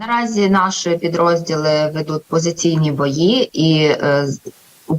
Наразі наші підрозділи ведуть позиційні бої і е,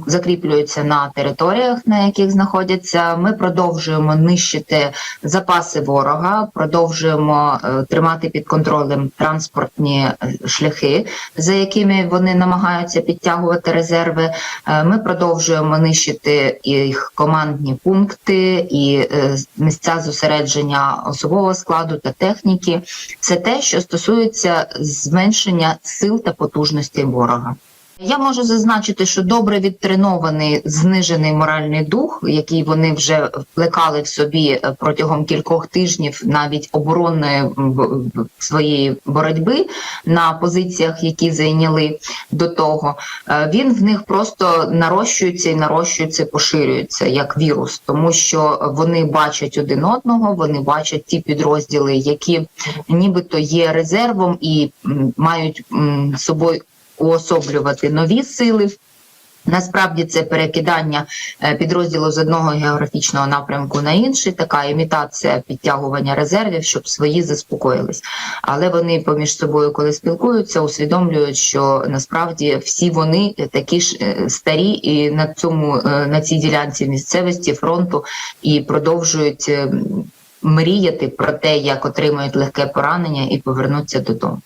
закріплюються на територіях, на яких знаходяться. Ми продовжуємо нищити запаси ворога, продовжуємо е, тримати під контролем транспортні е, шляхи, за якими вони намагаються підтягувати резерви. Е, Ми продовжуємо нищити їх командні пункти і місця зосередження особового складу та техніки. Це те, що стосується зменшення сил та потужностей ворога. Я можу зазначити, що добре відтренований знижений моральний дух, який вони вже вплекали в собі е, протягом кількох тижнів, навіть оборонної своєї боротьби на позиціях, які зайняли до того, е, він в них просто нарощується і нарощується, поширюється як вірус, тому що вони бачать один одного, вони бачать ті підрозділи, які нібито є резервом і мають собою уособлювати нові сили. Насправді це перекидання е, підрозділу з одного географічного напрямку на інший, така імітація підтягування резервів, щоб свої заспокоїлись. Але вони поміж собою, коли спілкуються, усвідомлюють, що насправді всі вони такі ж е, старі і на цьому е, на цій ділянці місцевості фронту і продовжують е, мріяти про те, як отримають легке поранення і повернуться додому.